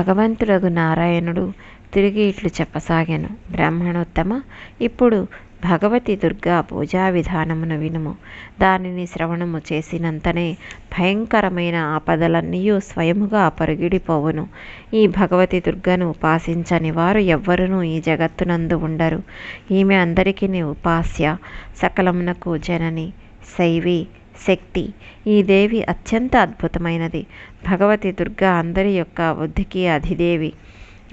భగవంతుడగు నారాయణుడు తిరిగి ఇట్లు చెప్పసాగాను. బ్రాహ్మణోత్తమ ఇప్పుడు భగవతి దుర్గా పూజా విధానమును వినుము. దానిని శ్రవణము చేసినంతనే భయంకరమైన ఆపదలన్నీ స్వయముగా పరుగిడిపోవును. ఈ భగవతి దుర్గను ఉపాసించని వారు ఎవ్వరునూ ఈ జగత్తునందు ఉండరు. ఈమె అందరికీ ఉపాస్య. సకలమునకు జనని శైవి శక్తి. ఈ దేవి అత్యంత అద్భుతమైనది. భగవతి దుర్గా అందరి యొక్క బుద్ధికి అధిదేవి.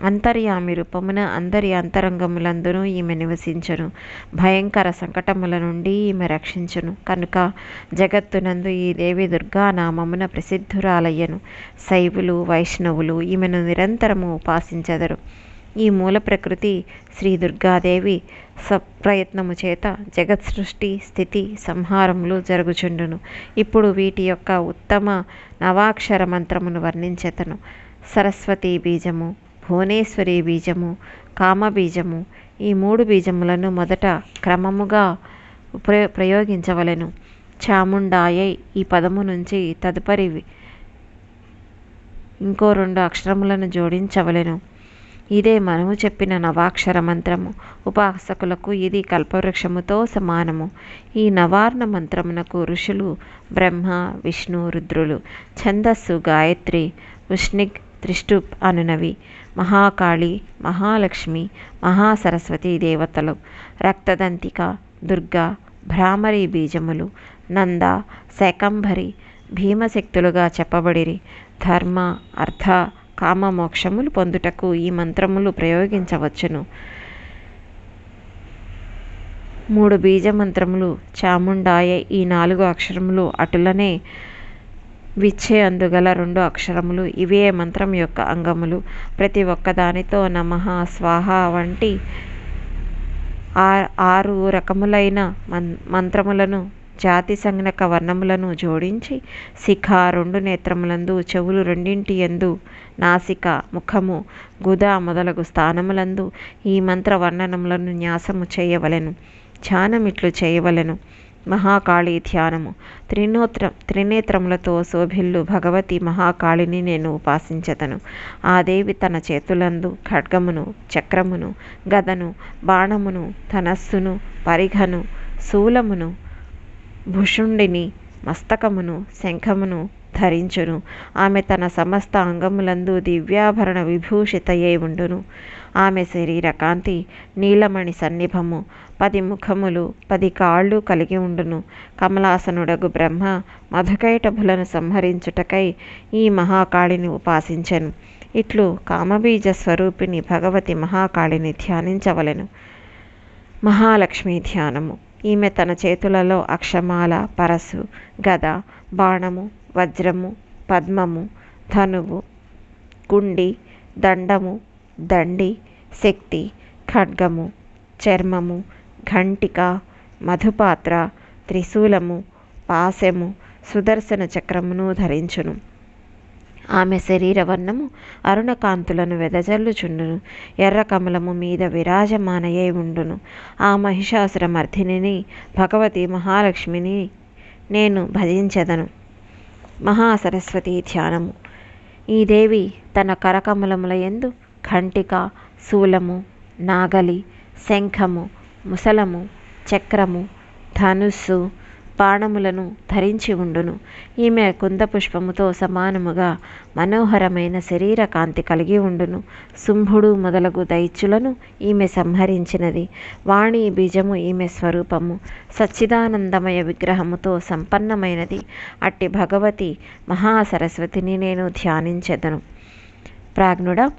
అంతర్యామి రూపమున అందరి అంతరంగములందును ఈమె నివసించను. భయంకర సంకటముల నుండి ఈమె రక్షించును. కనుక జగత్తునందు ఈ దేవి దుర్గా నామమున ప్రసిద్ధురాలయ్యను. శైవులు వైష్ణవులు ఈమెను నిరంతరము ఉపాసించెదరు. ఈ మూల ప్రకృతి శ్రీ దుర్గాదేవి సప్రయత్నము చేత జగత్ సృష్టి స్థితి సంహారములు జరుగుచుండును. ఇప్పుడు వీటి యొక్క ఉత్తమ నవాక్షర మంత్రమును వర్ణించెతను. సరస్వతి బీజము భువనేశ్వరి బీజము కామబీజము ఈ మూడు బీజములను మొదట క్రమముగా ప్రయోగించవలెను. చాముండాయై ఈ పదము నుంచి తదుపరి ఇంకో రెండు అక్షరములను జోడించవలెను. ఇదే మనము చెప్పిన నవాక్షర మంత్రము. ఉపాసకులకు ఇది కల్పవృక్షముతో సమానము. ఈ నవార్ణ మంత్రమునకు ఋషులు బ్రహ్మ విష్ణు రుద్రులు ఛందస్సు గాయత్రి ఉష్ణిక్ త్రిష్టుప్ అనునవి మహాకాళి మహాలక్ష్మి మహాసరస్వతి దేవతలు రక్తదంతిక దుర్గా భ్రామరి బీజములు నంద శాకంభరి భీమశక్తులుగా చెప్పబడిరి ధర్మ అర్థ కామ మోక్షములు పొందుటకు ఈ మంత్రములు ప్రయోగించవచ్చును. మూడు బీజ మంత్రములు చాముండాయ ఈ నాలుగు అక్షరములు అటులనే విచ్చే అందుగల రెండు అక్షరములు ఇవే మంత్రం యొక్క అంగములు. ప్రతి ఒక్కదానితో నమ స్వాహ వంటి ఆరు రకములైన మంత్రములను జాతి సంజ్ఞక వర్ణములను జోడించి శిఖ రెండు నేత్రములందు చెవులు రెండింటి ఎందు నాసిక ముఖము గుద మొదలగు స్థానములందు ఈ మంత్ర వర్ణనములను న్యాసము చేయవలెను ధ్యానమిట్లు చేయవలెను. మహాకాళి ధ్యానము. త్రినోత్ర త్రినేత్రములతో శోభిల్లు భగవతి మహాకాళిని నేను ఉపాసించతను. ఆ దేవి తన చేతులందు ఖడ్గమును చక్రమును గదను బాణమును ధనస్సును పరిఘను శూలమును భుషుండిని మస్తకమును శంఖమును ధరించును. ఆమె తన సమస్త అంగములందు దివ్యాభరణ విభూషితయై ఉండును. ఆమె శరీర కాంతి నీలమణి సన్నిభము. పది ముఖములు పది కాళ్ళు కలిగి ఉండును. కమలాసనుడగు బ్రహ్మ మధుకైటభులను సంహరించుటకై ఈ మహాకాళిని ఉపాసించెను. ఇట్లు కామబీజ స్వరూపిణి భగవతి మహాకాళిని ధ్యానించవలెను. మహాలక్ష్మి ధ్యానము. ఈమె తన చేతులలో అక్షమాల పరసు గద బాణము వజ్రము పద్మము ధనువు గుండి దండము దండి శక్తి ఖడ్గము చర్మము ఘంటిక మధుపాత్ర త్రిశూలము పాశము సుదర్శన చక్రమును ధరించును. ఆమె శరీర వర్ణము అరుణకాంతులను వెదజల్లుచుండును. ఎర్ర కమలము మీద విరాజమానయై ఉండును. ఆ మహిషాసురమర్థిని భగవతి మహాలక్ష్మిని నేను భజించదను. మహాసరస్వతి ధ్యానము. ఈ దేవి తన కరకమలముల ఎందు కంటిక శూలము నాగలి శంఖము ముసలము చక్రము ధనుస్సు బాణములను ధరించి ఉండును. ఈమె కుందపుష్పముతో సమానముగా మనోహరమైన శరీర కాంతి కలిగి ఉండును. శుంభుడు మొదలగు దైత్యులను ఈమె సంహరించినది. వాణి బీజము ఈమె స్వరూపము. సచ్చిదానందమయ విగ్రహముతో సంపన్నమైనది. అట్టి భగవతి మహాసరస్వతిని నేను ధ్యానించెదను. ప్రాజ్ఞుడ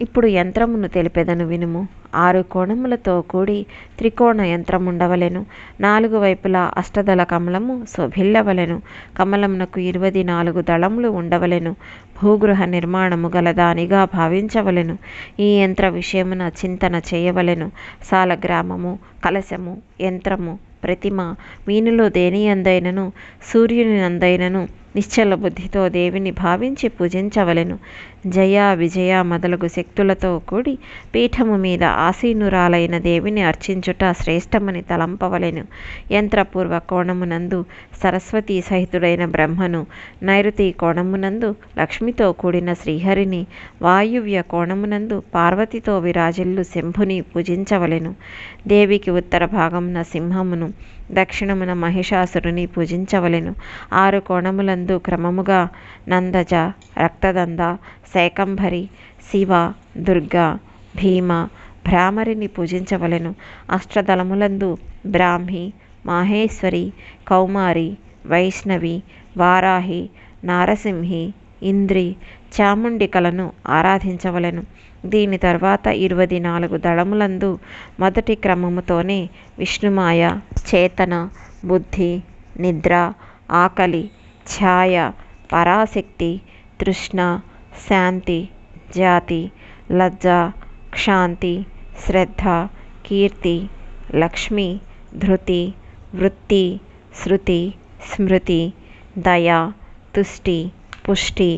ఇప్పుడు యంత్రమును తెలిపెదను వినుము. ఆరు కోణములతో కూడి త్రికోణ యంత్రముండవలెను. నాలుగు వైపులా అష్టదళ కమలము శోభిల్లవలెను. కమలమునకు ఇరువది నాలుగు దళములు ఉండవలెను. భూగృహ నిర్మాణము గలదానిగా భావించవలెను. ఈ యంత్ర విషయమున చింతన చేయవలెను. సాలగ్రామము కలశము యంత్రము ప్రతిమ మీనులో దేని అందైనను సూర్యుని అందైనను నిశ్చల బుద్ధితో దేవిని భావించి పూజించవలెను. జయ విజయ మొదలగు శక్తులతో కూడి పీఠము మీద ఆసీనురాలైన దేవిని అర్చించుట శ్రేష్టమని తలంపవలెను. యంత్రపూర్వ కోణమునందు సరస్వతి సహితుడైన బ్రహ్మను నైరుతి కోణమునందు లక్ష్మితో కూడిన శ్రీహరిని వాయువ్య కోణమునందు పార్వతితో విరాజిల్లు శంభుని పూజించవలెను. దేవికి ఉత్తర భాగమున సింహమును దక్షిణమున మహిషాసురుని పూజించవలెను. ఆరు కోణములందు క్రమముగా నందజ రక్తదంద శైకంభరి శివ దుర్గా భీమ భ్రామరిని పూజించవలెను. అష్టదళములందు బ్రాహ్మి మాహేశ్వరి కౌమారి వైష్ణవి వారాహి నారసింహి ఇంద్రి చాముండికలను ఆరాధించవలెను. దీని తర్వాత ఇరవై నాలుగు దళములందు మొదటి క్రమముతోనే విష్ణుమాయ చేతన బుద్ధి నిద్ర ఆకలి ఛాయ పరాశక్తి తృష్ణ శాంతి జాతి లజ్జ క్షాంతి శ్రద్ధ కీర్తి లక్ష్మి ధృతి వృత్తి శృతి స్మృతి దయ తుష్టి పుష్టి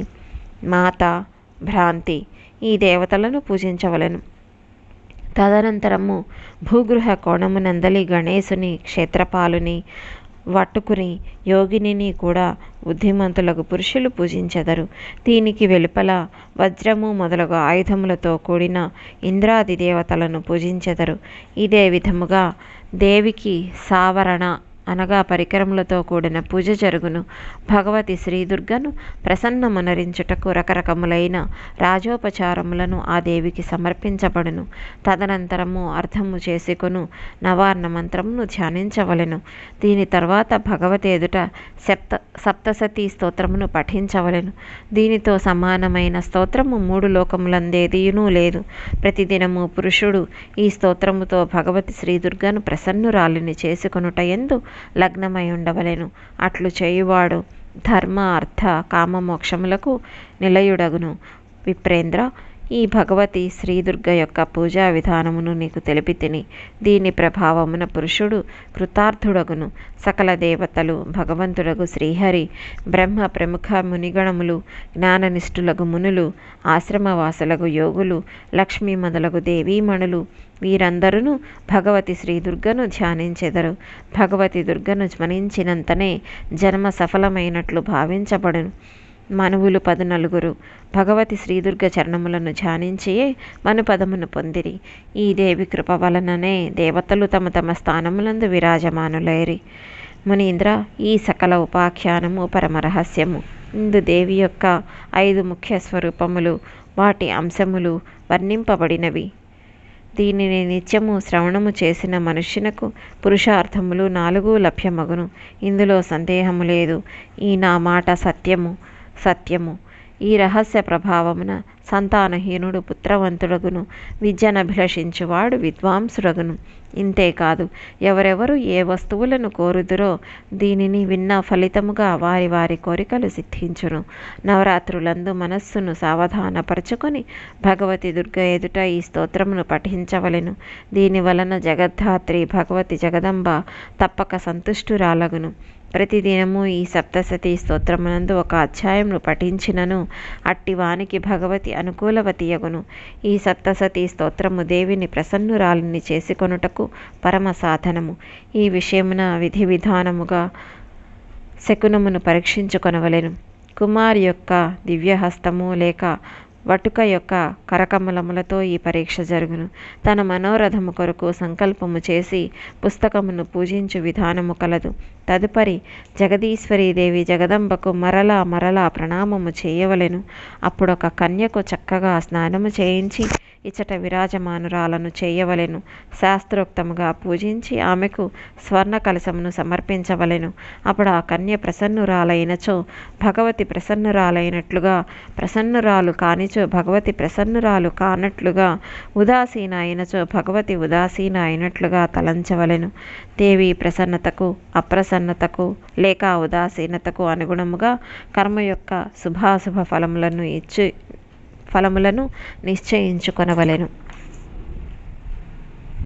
మాత భ్రాంతి. ఈ దేవతలను పూజించవలెను. తదనంతరము భూగృహ కోణమునందలి గణేశుని క్షేత్రపాలుని వట్టుకుని యోగినిని కూడా బుద్ధిమంతులకు పురుషులు పూజించెదరు. దీనికి వెలుపల వజ్రము మొదలగు ఆయుధములతో కూడిన ఇంద్రాది దేవతలను పూజించెదరు. ఇదే విధముగా దేవికి సావరణ అనగా పరికరములతో కూడిన పూజ జరుగును. భగవతి శ్రీదుర్గను ప్రసన్నమనరించుటకు రకరకములైన రాజోపచారములను ఆ దేవికి సమర్పించబడును. తదనంతరము అర్థము చేసుకును నవార్ణ మంత్రమును ధ్యానించవలెను. దీని తర్వాత భగవతి ఎదుట సప్త సప్తసతీ స్తోత్రమును పఠించవలెను. దీనితో సమానమైన స్తోత్రము మూడు లోకములందేదియునూ లేదు. ప్రతిదినము పురుషుడు ఈ స్తోత్రముతో భగవతి శ్రీదుర్గను ప్రసన్నురాలిని చేసుకొనుట ఎందు లగ్నమై ఉండవలెను. అట్లు చేయువాడు ధర్మ అర్థ కామ మోక్షములకు నిలయుడగును. విప్రేంద్ర ఈ భగవతి శ్రీదుర్గ యొక్క పూజా విధానమును నీకు తెలిపి తిని దీని ప్రభావమున పురుషుడు కృతార్థుడగును. సకల దేవతలు భగవంతుడగు శ్రీహరి బ్రహ్మ ప్రముఖ మునిగణములు జ్ఞాననిష్ఠులగు మునులు ఆశ్రమవాసులగు యోగులు లక్ష్మీ మొదలగు దేవీమణులు వీరందరూ భగవతి శ్రీ దుర్గను ధ్యానించెదరు. భగవతి దుర్గను స్మరించినంతనే జన్మ సఫలమైనట్లు భావించబడును. మనువులు పదునలుగురు. భగవతి శ్రీదుర్గ చరణములను ధ్యానించియే మనుపదమును పొందిరి. ఈ దేవి కృప వలననే దేవతలు తమ తమ స్థానములందు విరాజమానులైరి. మునీంద్ర ఈ సకల ఉపాఖ్యానము పరమరహస్యము ఇందు దేవి యొక్క ఐదు ముఖ్య స్వరూపములు వాటి అంశములు వర్ణింపబడినవి. దీనిని నిత్యము శ్రవణము చేసిన మనుష్యునకు పురుషార్థములు నాలుగు లభ్యమగును. ఇందులో సందేహము లేదు. ఈ నా మాట సత్యము సత్యము. ఈ రహస్య ప్రభావమున సంతానహీనుడు పుత్రవంతుడగును. విద్యనభిలషించువాడు విద్వాంసుడగును. ఇంతేకాదు ఎవరెవరు ఏ వస్తువులను కోరుదురో దీనిని విన్న ఫలితముగా వారి వారి కోరికలు సిద్ధించును. నవరాత్రులందు మనస్సును సావధానపరచుకొని భగవతి దుర్గ ఎదుట ఈ స్తోత్రమును పఠించవలెను. దీని వలన జగద్ధాత్రి భగవతి జగదంబ తప్పక సంతుష్టురాలగును. ప్రతిదినము ఈ సప్తసతి స్తోత్రమునందు ఒక అధ్యాయమును పఠించినను. అట్టివానికి భగవతి అనుకూలవతియగును ఈ సప్తసతి స్తోత్రము దేవిని ప్రసన్నురాలిని చేసుకొనుటకు పరమ సాధనము. ఈ విషయమున విధి విధానముగా శకునమును పరీక్షించుకొనవలెను. కుమారి యొక్క దివ్యహస్తము లేక వటుక యొక్క కరకమలములతో ఈ పరీక్ష జరుగును. తన మనోరథము కొరకు సంకల్పము చేసి పుస్తకమును పూజించు విధానము కలదు. తదుపరి జగదీశ్వరీదేవి జగదంబకు మరలా మరలా ప్రణామము చేయవలెను. అప్పుడొక కన్యకు చక్కగా స్నానము చేయించి ఇచ్చట విరాజమానురాలను చేయవలెను. శాస్త్రోక్తముగా పూజించి ఆమెకు స్వర్ణ కలశమును సమర్పించవలెను. అప్పుడు ఆ కన్య ప్రసన్నురాలైనచో భగవతి ప్రసన్నురాలైనట్లుగా ప్రసన్నురాలు కానిచో భగవతి ప్రసన్నురాలు కానట్లుగా ఉదాసీన అయినచో భగవతి ఉదాసీన అయినట్లుగా తలంచవలెను. దేవి ప్రసన్నతకు అప్రసన్నతకు లేక ఉదాసీనతకు అనుగుణముగా కర్మ యొక్క శుభాశుభ ఫలములను ఇచ్చి ఫలములను నిశ్చయించుకొనవలెను.